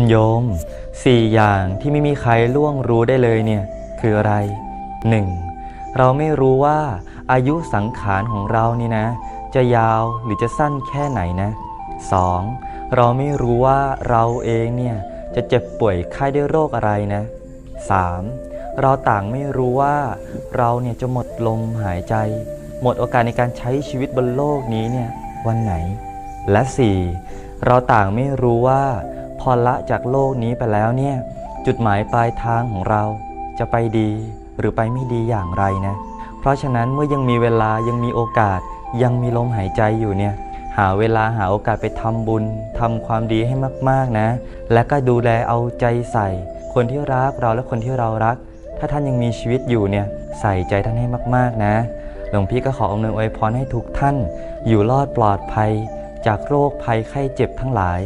คุณโยมสี่อย่างที่ไม่มีใครล่วงรู้ได้เลยเนี่ยคืออะไร 1. เราไม่รู้ว่าอายุสังขารของเรานี่นะ จะยาวหรือจะสั้นแค่ไหนนะ 2. เราไม่รู้ว่าเราเองเนี่ยจะเจ็บป่วยไข้ด้วยโรคอะไรนะ 3. เราต่างไม่รู้ว่าเราเนี่ยจะหมดลมหายใจ หมดโอกาสในการใช้ชีวิตบนโลกนี้เนี่ยวันไหน และ 4. เราต่างไม่รู้ว่า อละจากโลกนี้ไปแล้วเนี่ย จุดหมายปลายทางของเราจะไปดีหรือไปไม่ดีอย่างไรนะ เพราะฉะนั้นเมื่อยังมีเวลายังมีโอกาส ยังมีลมหายใจอยู่เนี่ย หาเวลาหาโอกาสไปทำบุญทำความดีให้มากๆนะ และก็ดูแลเอาใจใส่ คนที่รักเราและคนที่เรารัก ถ้าท่านยังมีชีวิตอยู่เนี่ยใส่ใจท่านให้มากๆนะ หลวงพี่ก็ขออำนวยอวยพรให้ทุกท่าน อยู่รอดปลอดภัย จากโรคภัยไข้เจ็บทั้งหลาย